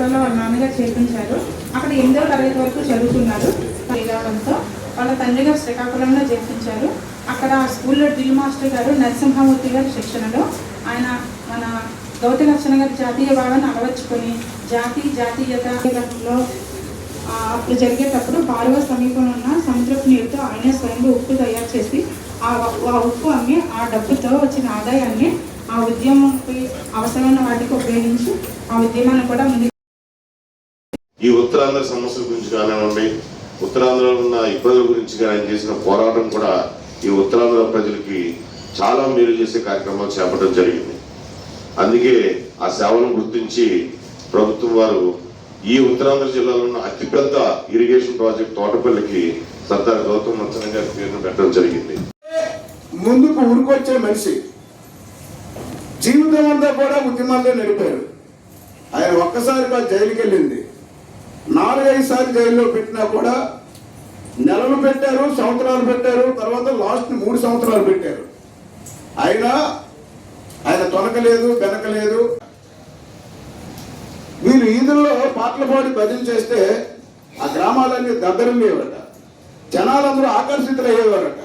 నేడు వాళ్ళ నాన్నగారు చేర్పించారు. అక్కడ ఎనిమిదవ తరగతి వరకు చదువుకున్నారు. శ్రీరామంతో వాళ్ళ తండ్రి గారు శ్రీకాకుళంలో చేర్పించారు. అక్కడ స్కూల్లో డ్రిల్ మాస్టర్ గారు నరసింహమూర్తి గారి శిక్షణలో ఆయన మన గౌతమ లక్షణ గారి జాతీయ భావాన్ని అలవర్చుకొని జాతి జాతీయతలో ఆ, అప్పుడు జరిగేటప్పుడు బాలువ సమీపంలో ఉన్న సముద్రపు నీరుతో ఆయనే స్వయంగా ఉప్పు తయారు చేసి ఆ ఉప్పు అమ్మి ఆ డబ్బుతో వచ్చిన ఆదాయాన్ని ఆ ఉద్యమంకి అవసరమైన వాటికి ఉపయోగించి ఆ ఉద్యమాన్ని కూడా ముందు ఉత్తరాంధ్ర సమస్యల గురించి కానివ్వండి ఉత్తరాంధ్రలో ఉన్న ఇబ్బందుల గురించి కానీ ఆయన చేసిన పోరాటం కూడా ఈ ఉత్తరాంధ్ర ప్రజలకి చాలా మేలు చేసే కార్యక్రమాలు చేపట్టడం జరిగింది. అందుకే ఆ సేవలను గుర్తించి ప్రభుత్వం వారు ఈ ఉత్తరాంధ్ర జిల్లాలో ఉన్న అతిపెద్ద ఇరిగేషన్ ప్రాజెక్ట్ తోటపల్లికి సర్దార్ గౌతమ్ మంచన గారి పేరును పెట్టడం జరిగింది. ముందుకు ఉరికొచ్చే మనిషి. జీవితం అంతా కూడా ఉద్యమాల్లో నడిపారు ఆయన ఒక్కసారిగా జైలుకి వెళ్ళింది నాలుగైదు సార్లు జైల్లో పెట్టినా కూడా నెలలు పెట్టారు సంవత్సరాలు పెట్టారు తర్వాత లాస్ట్ మూడు సంవత్సరాలు పెట్టారు. అయినా ఆయన తొనకలేదు వెనకలేదు. వీళ్ళు ఈదుల్లో పాటలు పాడి భజన చేస్తే ఆ గ్రామాలన్నీ దగ్గరలేవట జనాలందరూ ఆకర్షితులయ్యేవారట.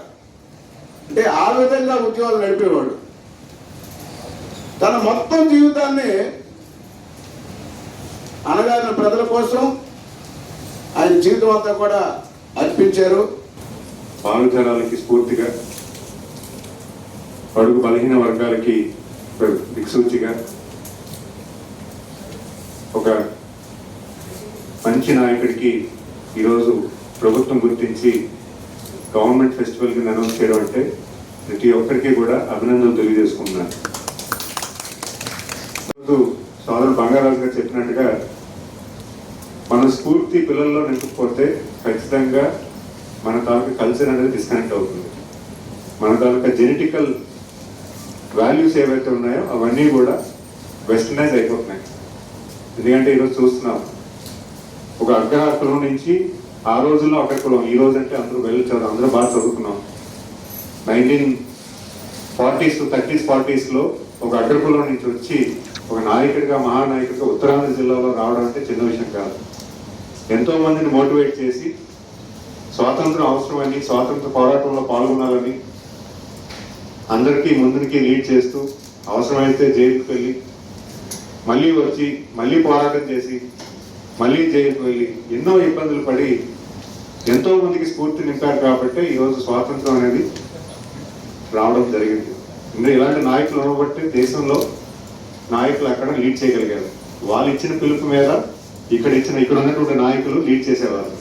అంటే ఆ విధంగా ఉద్యోగాలు నడిపేవాడు తన మొత్తం జీవితాన్ని అనగారిన ప్రజల కోసం జీవితం అంతా కూడా అర్పించారు. భావితరాలకి స్ఫూర్తిగా పడుగు బలహీన వర్గాలకి దిక్సూచిగా ఒక మంచి నాయకుడికి ఈరోజు ప్రభుత్వం గుర్తించి గవర్నమెంట్ ఫెస్టివల్ కింద అనౌన్స్ చేయడం అంటే ప్రతి ఒక్కరికి కూడా అభినందనలు తెలియజేసుకుంటున్నాను. ఈరోజు సోదరు బంగారాజు గారు చెప్పినట్టుగా మన స్ఫూర్తి పిల్లల్లో నింపకపోతే ఖచ్చితంగా మన తాలూకా కల్చర్ అనేది డిస్కనెక్ట్ అవుతుంది. మన తాలూకా జెనెటికల్ వాల్యూస్ ఏవైతే ఉన్నాయో అవన్నీ కూడా వెస్టర్నైజ్ అయిపోతున్నాయి. ఎందుకంటే ఈరోజు చూస్తున్నాం ఒక అగ్రహార కులం నుంచి ఆ రోజుల్లో అక్కడ కులం ఈ రోజు అంటే అందరూ వెళ్ళి చదువు అందరూ బాగా చదువుకున్నాం. నైన్టీన్ ఫార్టీస్ థర్టీస్ ఫార్టీస్లో ఒక అగ్రకులం నుంచి వచ్చి ఒక నాయకుడిగా మహానాయకుడిగా ఉత్తరాంధ్ర జిల్లాలో రావడం అంటే చిన్న విషయం కాదు. ఎంతో మందిని మోటివేట్ చేసి స్వాతంత్రం అవసరమని స్వాతంత్ర పోరాటంలో పాల్గొనాలని అందరికీ ముందుకి లీడ్ చేస్తూ అవసరమైతే జైలుకి వెళ్ళి మళ్ళీ వచ్చి మళ్ళీ పోరాటం చేసి మళ్ళీ జైలుకి వెళ్ళి ఎన్నో ఇబ్బందులు పడి ఎంతో మందికి స్ఫూర్తి నింపారు కాబట్టి ఈరోజు స్వాతంత్రం అనేది రావడం జరిగింది. ఇంకా ఇలాంటి నాయకులు ఉండబట్టి దేశంలో నాయకులు అక్కడ లీడ్ చేయగలిగారు. వాళ్ళు ఇచ్చిన పిలుపు మీద ఇక్కడ ఇచ్చిన ఇక్కడ ఉన్నటువంటి నాయకులు లీడ్ చేసేవారు.